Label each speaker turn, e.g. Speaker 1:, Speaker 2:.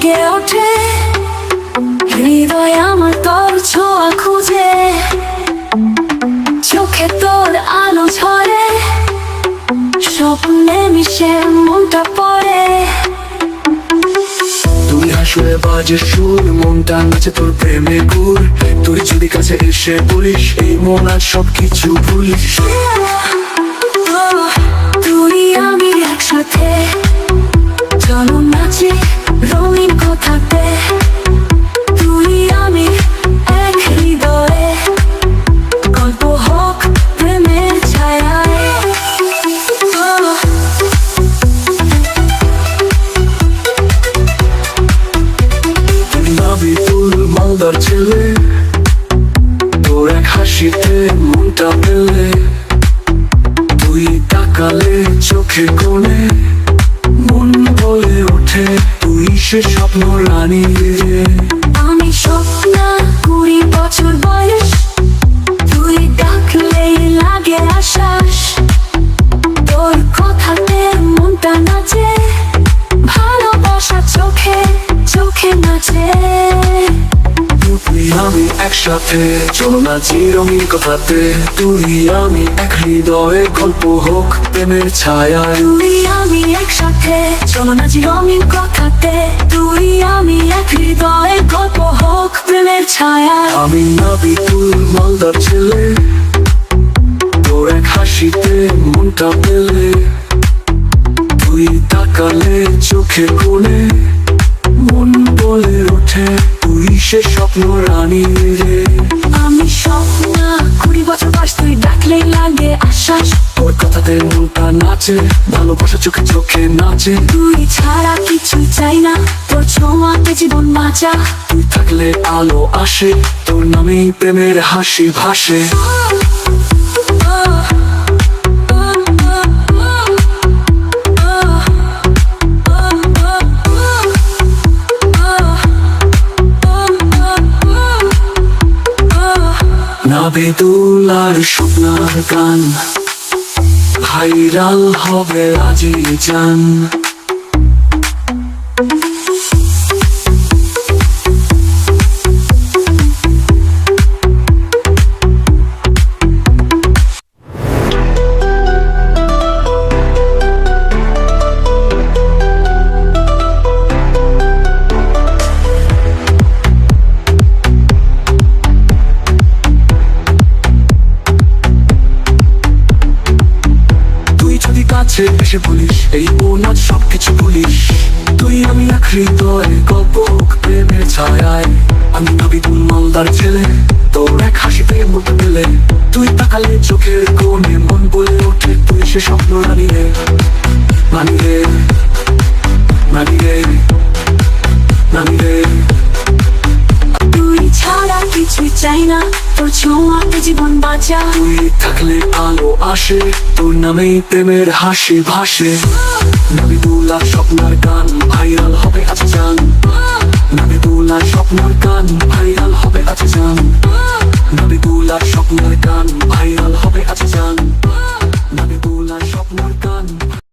Speaker 1: জেগে ওঠে। হৃদয় আমার তোর ছোঁয়া খুঁজে। চোখে তোর আলো ঝরে। স্বপ্নে মিশে মনটা পড়ে।
Speaker 2: বাজে সুর তোর প্রেমে গুর তুই যদি কাছে এসে বলিস এই মন আর সবকিছু ভুলিস।
Speaker 1: তুই আমি একসাথে
Speaker 2: হাসিতে মনটা পেলে তুই তাকালে চোখে কোণে মন বলে ওঠে, তুই সে স্বপ্ন রানী।
Speaker 1: আমি স্বপ্ন
Speaker 2: একসাথে চলো না চিরঙিন কথাতে। তুই আমি এক হৃদয়ে গল্প হোক প্রেমের ছায়ায়।
Speaker 1: তুই আমি একসাথে চলো না রঙিন কথাতে। তুই আমি এক হৃদয়ে গল্প হোক প্রেমের ছায়া
Speaker 2: আমি নাবি তুল মালদার ছেলে। তোর এক হাসিতে মনটা পেলে তুই তাকালে চোখে কোণে। সে স্বপ্ন রানী রে।
Speaker 1: আমি স্বপ্ন কুড়ি বছর বয়স তুই ডাকলেই লাগে আশ্বাস।
Speaker 2: তোর কথাতে মনটা নাচে ভালোবাসা চোখে চোখে নাচে।
Speaker 1: তুই ছাড়া কিছু চাই না তোর ছোঁয়াতে জীবন বাঁচা।
Speaker 2: তুই থাকলে আলো আসে তোর নামেই প্রেমের হাসি ভাসে। নাবে দোলার স্বপ্নার গান। ভাইরাল হবে রাজি জান। কাছে এসে বলিস, এই আজ সবকিছু বলিস। তুই আমি এক হৃদয় গল্প প্রেমের ছায়ায়। আমি নবী তুল মালদার ছেলে, তোর এক হাসিতে মতো পেলে তুই তাকালে চোখের কোণে মন বলে ওঠে, তুই সে স্বপ্ন
Speaker 1: তোর ছোঁয়াতে জীবন বাঁচা
Speaker 2: তুই থাকলে আলো আসে, তোর নামেই প্রেমের হাসি ভাসে। নাবিদুল্লাহ স্বপ্নার গান ভাইরাল হবে আজ জান। নাবিদুল্লাহ স্বপ্নার গান ভাইরাল হবে আজ জান। নাবিদুল্লাহ স্বপ্নার গান ভাইরাল হবে আজ জান। নাবিদুল্লাহ স্বপ্নার গান